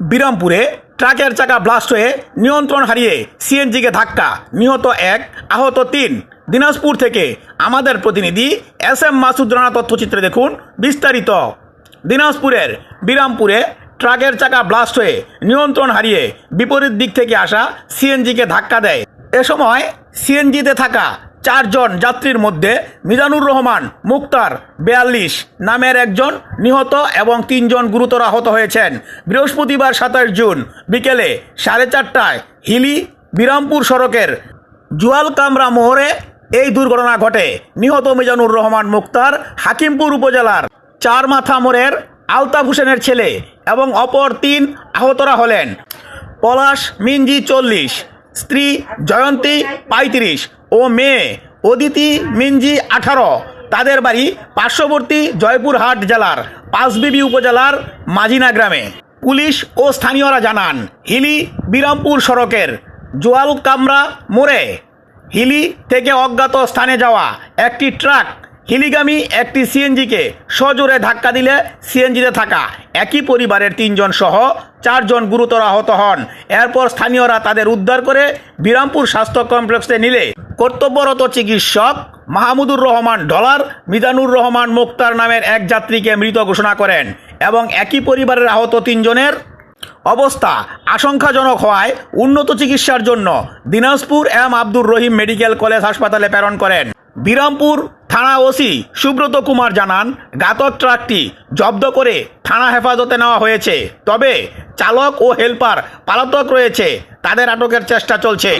বিরামপুরে ট্রাকের চাকা ব্লাস্ট হয়ে নিয়ন্ত্রণ হারিয়ে সিএনজিকে ধাক্কা। নিহত এক, আহত তিন। দিনাজপুর থেকে আমাদের প্রতিনিধি এস এম মাসুদ রানা তথ্যচিত্রে দেখুন বিস্তারিত। দিনাজপুরের বিরামপুরে ট্রাকের চাকা ব্লাস্ট হয়ে নিয়ন্ত্রণ হারিয়ে বিপরীত দিক থেকে আসা সিএনজিকে ধাক্কা দেয়। এ সময় সিএনজিতে থাকা চারজন যাত্রীর মধ্যে মিজানুর রহমান, মুক্তার বেয়াল্লিশ নামের একজন নিহত এবং তিনজন গুরুতর আহত হয়েছেন। বৃহস্পতিবার সাতাশ জুন বিকেলে সাড়ে চারটায় হিলি বিরামপুর সড়কের জুয়াল কামরা মোহরে এই দুর্ঘটনা ঘটে। নিহত মিজানুর রহমান, মুক্তার হাকিমপুর উপজেলার চার মাথা মোড়ের আলতাফ হোসেনের ছেলে এবং অপর তিন আহতরা হলেন। পলাশ মিনজি চল্লিশ স্ত্রী জয়ন্তী পঁয়ত্রিশ ও মেয়ে অদিতি মিঞ্জি আঠারো। তাদের বাড়ি পার্শ্ববর্তী জয়পুরহাট জেলার পাঁচবিবি উপজেলার মাজিনা গ্রামে। পুলিশ ও স্থানীয়রা জানান, হিলি বিরামপুর সড়কের জোয়াল কামরা মোড়ে হিলি থেকে অজ্ঞাত স্থানে যাওয়া একটি ট্রাক হিলিগামী একটি সিএনজিকে সজোরে ধাক্কা দিলে সিএনজিতে থাকা একই পরিবারের তিনজন সহ চারজন গুরুতর আহত হন। এরপর স্থানীয়রা তাদের উদ্ধার করে বিরামপুর স্বাস্থ্য কমপ্লেক্সে নিলে। কর্তব্যরত চিকিৎসক মাহমুদুর রহমান ডলার মিজানুর রহমান মুক্তার নামের এক যাত্রীকে মৃত ঘোষণা করেন এবং একই পরিবারের আহত তিনজনের অবস্থা আশঙ্কাজনক হওয়ায় উন্নত চিকিৎসার জন্য Dinajpur M Abdur Rahim medical college হাসপাতালে প্রেরণ করেন। বিরামপুর থানা ওসি সুব্রত কুমার জানান ঘাতক ট্রাকটি জব্দ করে থানা হেফাজতে নেওয়া হয়েছে। তবে চালক ও হেলপার পালাতক রয়েছে। তাদের আটকের চেষ্টা চলছে।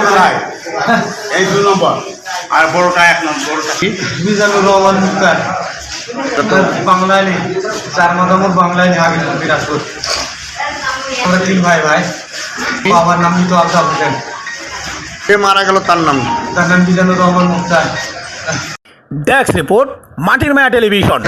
কোথায়? এই দু নম্বর। আর বড়টা এক নম্বর। মিজানুর রহমান মুক্তার। বাংলায় চার মাদামত বাংলায় আগে দিনাজপুর আমরা তিন ভাই ভাই। বাবার নাম আফতাব হোসেন। সে মারা গেল তার নাম? তার নাম Mizanur Rahman Muktar. Desk report Matir Maya television